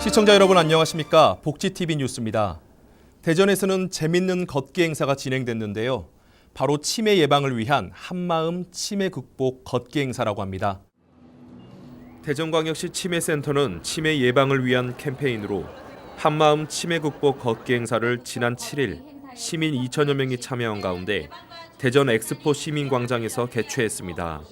시청자 여러분 안녕하십니까? 복지TV 뉴스입니다. 대전에서는 재밌는 걷기 행사가 진행됐는데요. 바로 치매 예방을 위한 한마음 치매 극복 걷기 행사라고 합니다. 대전광역시 치매센터는 치매 예방을 위한 캠페인으로 한마음 치매 극복 걷기 행사를 지난 7일 시민 2천여 명이 참여한 가운데 대전 엑스포 시민광장에서 개최했습니다.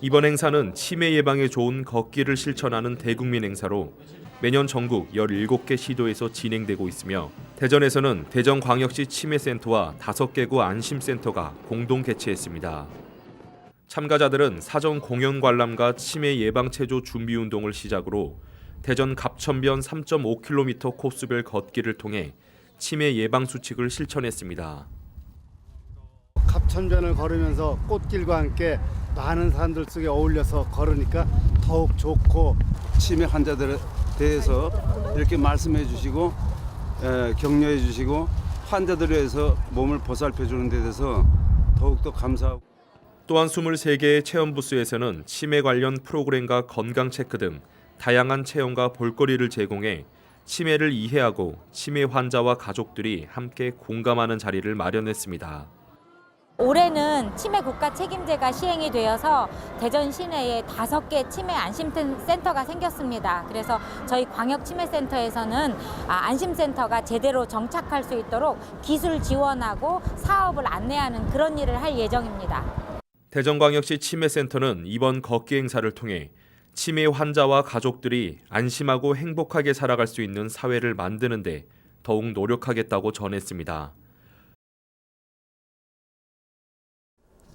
이번 행사는 치매 예방에 좋은 걷기를 실천하는 대국민 행사로 매년 전국 17개 시도에서 진행되고 있으며 대전에서는 대전광역시 치매센터와 5개 구 안심센터가 공동 개최했습니다. 참가자들은 사전 공연 관람과 치매 예방 체조 준비 운동을 시작으로 대전 갑천변 3.5km 코스별 걷기를 통해 치매 예방 수칙을 실천했습니다. 갑천변을 걸으면서 꽃길과 함께 많은 사람들 속에 어울려서 걸으니까 더욱 좋고 치매 환자들에 대해서 이렇게 말씀해 주시고 에, 격려해 주시고 환자들을 위해서 몸을 보살펴 주는 데 대해서 더욱더 감사하고 또한 23개의 체험 부스에서는 치매 관련 프로그램과 건강 체크 등 다양한 체험과 볼거리를 제공해 치매를 이해하고 치매 환자와 가족들이 함께 공감하는 자리를 마련했습니다. 올해는 치매 국가 책임제가 시행이 되어서 대전 시내에 다섯 개 치매 안심센터가 생겼습니다. 그래서 저희 광역 치매센터에서는 아, 안심센터가 제대로 정착할 수 있도록 기술 지원하고 사업을 안내하는 그런 일을 할 예정입니다. 대전광역시 치매센터는 이번 걷기 행사를 통해 치매 환자와 가족들이 안심하고 행복하게 살아갈 수 있는 사회를 만드는데 더욱 노력하겠다고 전했습니다.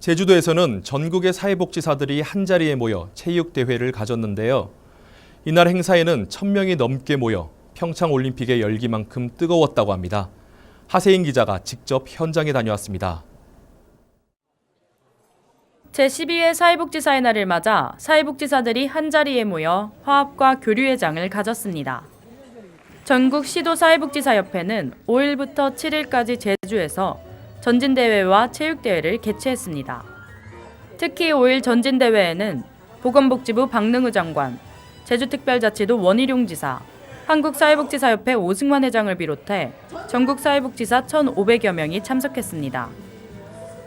제주도에서는 전국의 사회복지사들이 한자리에 모여 체육대회를 가졌는데요. 이날 행사에는 1000명이 넘게 모여 평창올림픽의 열기만큼 뜨거웠다고 합니다. 하세인 기자가 직접 현장에 다녀왔습니다. 제12회 사회복지사의 날을 맞아 사회복지사들이 한자리에 모여 화합과 교류의 장을 가졌습니다. 전국 시도 사회복지사협회는 5일부터 7일까지 제주에서 전진대회와 체육대회를 개최했습니다. 특히 5일 전진대회에는 보건복지부 박능우 장관, 제주특별자치도 원희룡 지사, 한국사회복지사협회 오승환 회장을 비롯해 전국 사회복지사 1,500여 명이 참석했습니다.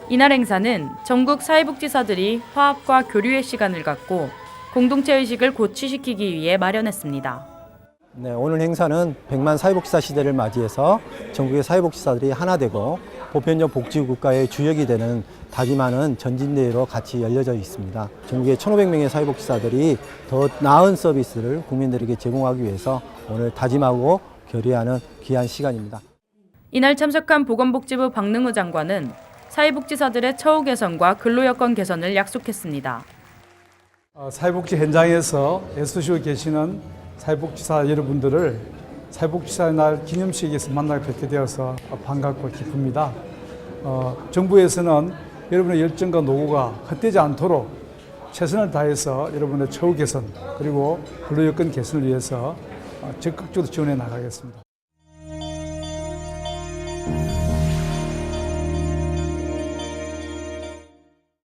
이날 행사는 전국 사회복지사들이 화합과 교류의 시간을 갖고 공동체 의식을 고취시키기 위해 마련했습니다. 네, 오늘 행사는 100만 사회복지사 시대를 맞이해서 전국의 사회복지사들이 하나 되고 보편적 복지국가의 주역이 되는 다짐하는 전진대회로 같이 열려져 있습니다. 전국의 1,500명의 사회복지사들이 더 나은 서비스를 국민들에게 제공하기 위해서 오늘 다짐하고 결의하는 귀한 시간입니다. 이날 참석한 보건복지부 박능우 장관은 사회복지사들의 처우 개선과 근로여건 개선을 약속했습니다. 어, 사회복지 현장에서 애쓰시고 계시는 사회복지사 여러분들을 사회복지사의 날 기념식에서 만나 뵙게 되어서 반갑고 기쁩니다. 어, 정부에서는 여러분의 열정과 노고가 헛되지 않도록 최선을 다해서 여러분의 처우 개선 그리고 근로 여건 개선을 위해서 어, 적극적으로 지원해 나가겠습니다.